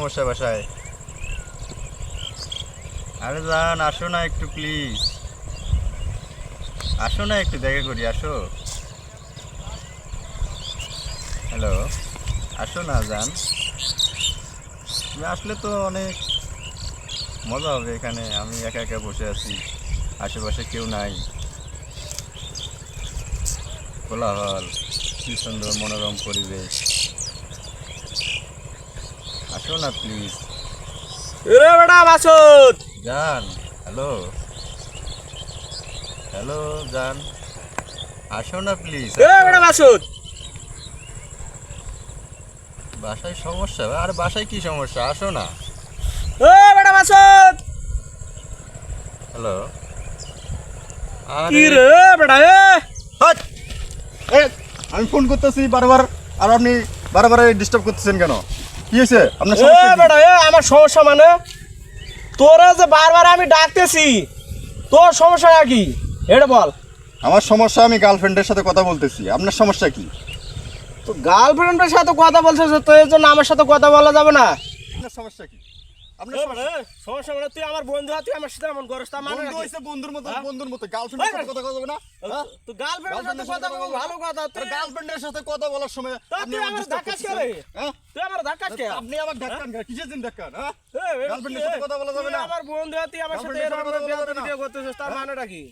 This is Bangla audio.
সমস্যা বাসায়। আরে যান আসো না একটু প্লিজ আসো না একটু, দেখা করি, আসো। হ্যালো আসো না যান তুমি আসলে তো অনেক মজা হবে এখানে, আমি একা একা বসে আছি, আশেপাশে কেউ নাই। কোলাহল কি সুন্দর মনোরম পরিবেশ। আসো না প্লিজ বেটা জান হ্যালো? হ্যালো জান। আসো না প্লিজ বেটা বাসায় সমস্যা? আর বাসায় কি সমস্যা? আসো না। বেটা হ্যালো? কি রে বেটা এ! হাট! আমি ফোন করতেছি বারবার আর আপনি বারবার ডিস্টার্ব করতেছেন কেন? কি হয়েছে? আপনার সমস্যা এ আমার সমস্যা মানে? তোরা যে বারবার আমি ডাকতেছি তোর সমস্যা কি? এটা বল। আমার সমস্যা আমি গার্লফ্রেন্ডের সাথে কথা বলতেছি। আপনার সমস্যা কি? তো গার্লফ্রেন্ডের সাথে কথা বলছিস তো এর জন্য আমার সাথে কথা বলা যাবে না। আপনার সমস্যা কি? সমস্যা মানে তুই আমার বন্ধু তুই আমার সাথে এমন করিস মানে বন্ধু হইছে বন্ধুর মতো হ্যাঁ? বন্ধুর মতো গার্লফ্রেন্ডের সাথে কথা কথা না হ্যাঁ? তো গার্লফ্রেন্ডের সাথে কথা বলব ভালো কথা তুই গার্লফ্রেন্ডের সাথে কথা বলার সময় আপনি আমার? হ্যাঁ? তুই আমার ধাক্কাস কে আপনি? কিসের হ্যাঁ? এ, গার্লফ্রেন্ডের সাথে কথা বলা যাবে না? আমার বন্ধু তুই আমার সাথে এরকম কথা বলা যাবে বেয়াদবি না? দিয়ে করতেছিস তার মানেটা কি